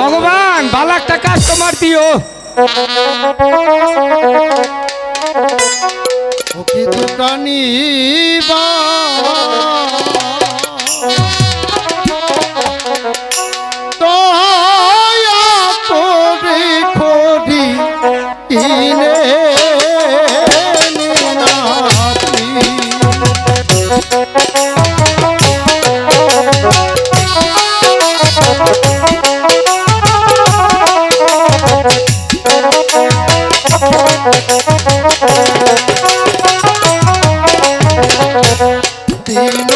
ভগবান ভালো একটা কাস্টমার দিও। ওকে দোকানি বা happy.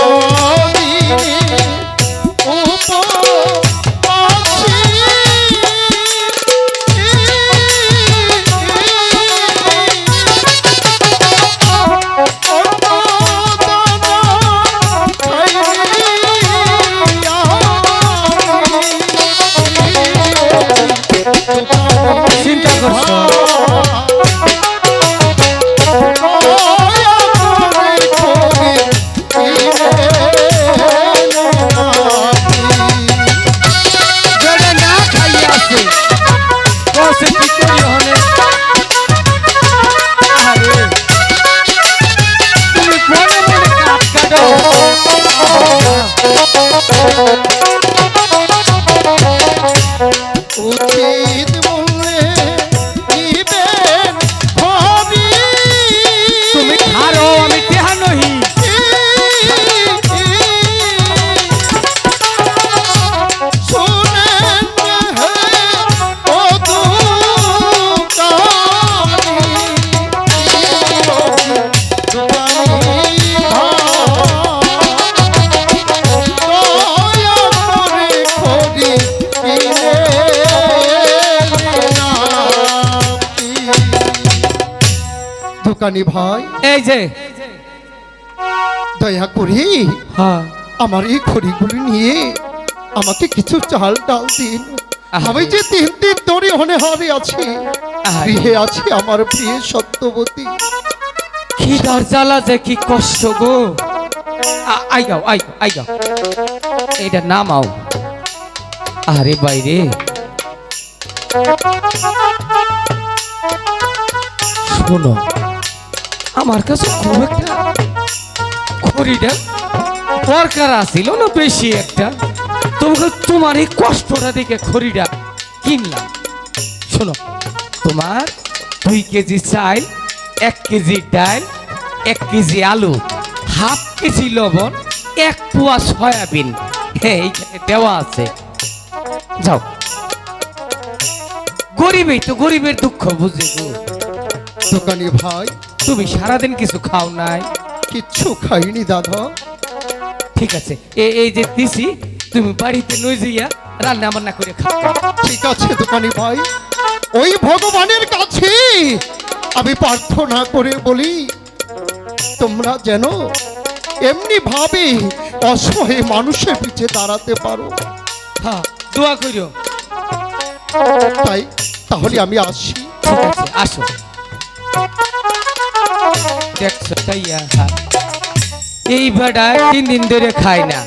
দোকানি ভাই এই যে। দয়া করে হ্যাঁ। আমার এই খড়িগুলি নিয়ে আমাকে কিছু চাল ডাল দিন। আমি যে তিন দিন ধরে হনে হারে আছি গৃহে আছে আমার প্রিয় সত্যবতী। খিদার জ্বালা যে কি কষ্ট গো। আই গাও আই গাও আই গাও এইটা নামাও আরে বাইরে। শোনো আমার কাছে খুব একটা খড়িটা দরকার আছিল না বেশি একটা। তোমাকে তোমার এই কষ্টটা দেখে খড়িটা কিনলাম। শোনো, তোমার দুই কেজি চাল, এক কেজি ডাল, এক কেজি আলু, হাফ কেজি লবণ, এক পোয়া সয়াবিন। হ্যাঁ এইখানে দেওয়া আছে। যাও। গরিবই তো গরিবের দুঃখ বুঝে দোকানি ভাই তুমি সারাদিন কিছু খাও নাই। কিচ্ছু খাইনি দাদা। ঠিক আছে এ- এই যে দিছি তুমি বাড়িতে নই যাইয়া রান্না বান্না করে খাও। ঠিক আছে দোকানি ভাই। ওই ভগবানের কাছে আমি প্রার্থনা করে বলি তোমরা যেন এমনি ভাবে অসহায় মানুষের পিছে দাঁড়াতে পারো। হ্যাঁ দোয়া করিও। তাই তাহলে আমি আসি। ঠিক আছে আসো। এই তিন দিন ধরে খায় না।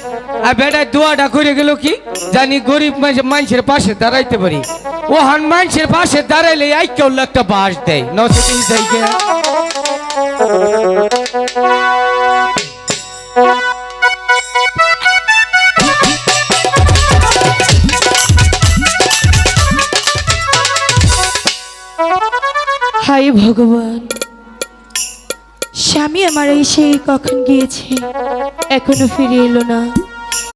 আর দোয়াটা করে গেল কি? জানি গরিব মানুষের পাশে দাঁড়াইতে পারি। ও হান মানুষের পাশে দাঁড়াইলে কেউ একটা বাস দেয়। হাই ভগবান। স্বামী আমার এই সেই কখন গিয়েছে? এখনও ফিরে এলো না।